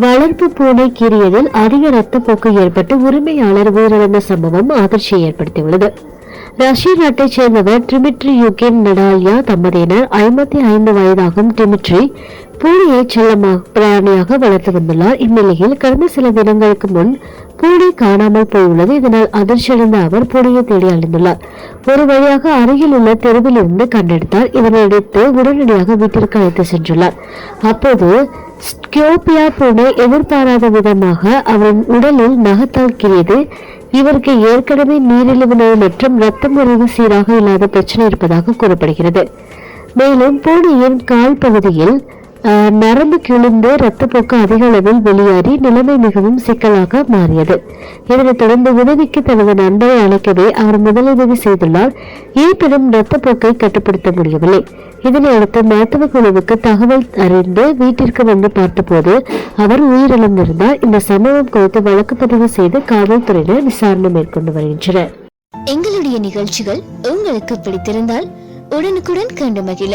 வளர்ப்பு பூனை கீறியதில் அதிக ரத்தப்போக்கு ஏற்பட்டு உரிமையாளர் உயிரிழந்த சம்பவம் அதிர்ச்சியை ஏற்படுத்தியுள்ளது. ரஷ்ய நாட்டைச் சேர்ந்தவர் டிமிட்ரி யுகின் நடாலியா தம்பதியினர் ஐம்பத்தி ஐந்து வயதாகும் டிமிட்ரி பூனையை செல்லமாக பிராணியாக வளர்த்து வந்துள்ளார். இந்நிலையில் கடந்த சில தினங்களுக்கு முன் பூனை காணாமல் போயுள்ளது. இதனால் அதிர்ச்சியடைந்த அவர் பூனையை தேடி அழிந்துள்ளார் ஒரு வழியாக அருகில் உள்ள தெருவில் இருந்து கண்டெடுத்தார். இதனையடுத்து உடனடியாக வீட்டிற்கு அழைத்து சென்றுள்ளார். அப்போது ஸ்கியோபியா பூனை எதிர்பாராத விதமாக அவன் உடலில் நகத்தாக்கியது. இவருக்கு ஏற்கனவே நீரிழிவு நோய் மற்றும் ரத்தம் உறவு சீராக இல்லாத பிரச்சனை இருப்பதாக கூறப்படுகிறது. மேலும் பூனையின் கால் பகுதியில் நரம்பு கிழிந்து ரத்தப்போக்கு அதிக அளவில் வெளியேறி நிலைமை மிகவும் சிக்கலாக மாறியது. இதனைத் தொடர்ந்து உதவிக்கு தனது நண்பரை அழைக்கவே அவர் முதலுதவி செய்துள்ளார். இருப்பினும் ரத்தப்போக்கை கட்டுப்படுத்த முடியவில்லை. இதனை அடுத்து மருத்துவ குழுவுக்கு தகவல் அறிந்து வீட்டிற்கு வந்து பார்த்தபோது அவர் உயிரிழந்திருந்தார். இந்த சம்பவம் குறித்து வழக்கு பதிவு செய்து காவல்துறையினர் விசாரணை மேற்கொண்டு வருகின்றனர். எங்களுடைய நிகழ்ச்சிகள் உங்களுக்கு பிடித்திருந்தால் உடனுக்குடன் கண்டு மகிழ.